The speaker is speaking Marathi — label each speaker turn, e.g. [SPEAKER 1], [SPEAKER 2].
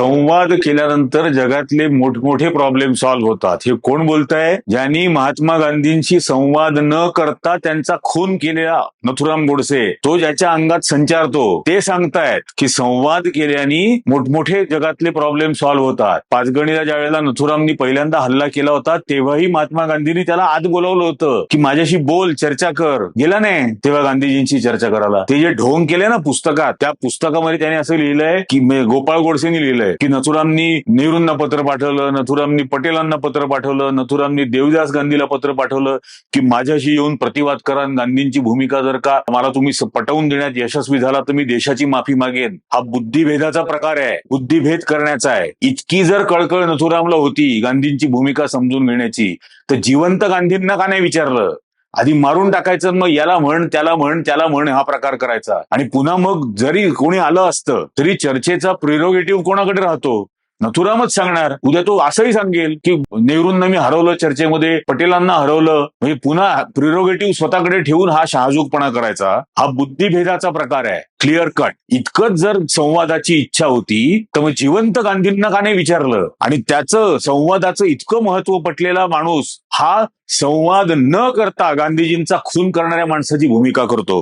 [SPEAKER 1] संवाद केल्यानंतर जगातले मोठमोठे प्रॉब्लेम सॉल्व्ह होतात. हे कोण बोलताय? ज्यांनी महात्मा गांधींशी संवाद न करता त्यांचा खून केलेला नथुराम गोडसे तो ज्याच्या अंगात संचारतो ते सांगतायत की संवाद केल्याने मोठमोठे जगातले प्रॉब्लेम सॉल्व्ह होतात. पाचगणीला ज्या वेळेला नथुरामनी पहिल्यांदा हल्ला केला होता तेव्हाही महात्मा गांधींनी त्याला आत बोलावलं होतं की माझ्याशी बोल चर्चा कर. गेला नाही तेव्हा गांधीजींशी चर्चा करायला. ते जे ढोंग केले ना पुस्तकात त्या पुस्तकामध्ये त्याने असं लिहिलंय की गोपाळ गोडसेंनी लिहिलंय. की नथुरामनी नेहरूंना पत्र पाठवलं नथुरामनी पटेलांना पत्र पाठवलं नथुरामनी देवदास गांधीला पत्र पाठवलं की माझ्याशी येऊन प्रतिवाद करा गांधींची भूमिका जर का मला तुम्ही पटवून देण्यात यशस्वी झाला तर मी देशाची माफी मागेन. हा बुद्धिभेदाचा प्रकार आहे. बुद्धिभेद करण्याचा आहे. इतकी जर कळकळ नथुरामला होती गांधींची भूमिका समजून घेण्याची तर जिवंत गांधींना का नाही विचारलं? आधी मारून टाकायचं मग याला म्हण त्याला म्हण त्याला म्हण हा प्रकार करायचा. आणि पुन्हा मग जरी कोणी आलं असतं तरी चर्चेचा प्रिरोगेटिव्ह कोणाकडे राहतो? नथुरामच सांगणार. उद्या तो असंही सांगेल की नेहरूंना मी हरवलं चर्चेमध्ये पटेलांना हरवलं. म्हणजे पुन्हा प्रिरोगेटिव्ह स्वतःकडे ठेवून हा शहाजूकपणा करायचा. हा बुद्धिभेदाचा प्रकार आहे. क्लिअर कट इतकंच जर संवादाची इच्छा होती तर मग जिवंत गांधींना का नाही विचारलं? आणि त्याचं संवादाचं इतकं महत्त्व पटलेला माणूस हा संवाद न करता गांधीजींचा खून करणाऱ्या माणसाची भूमिका करतो.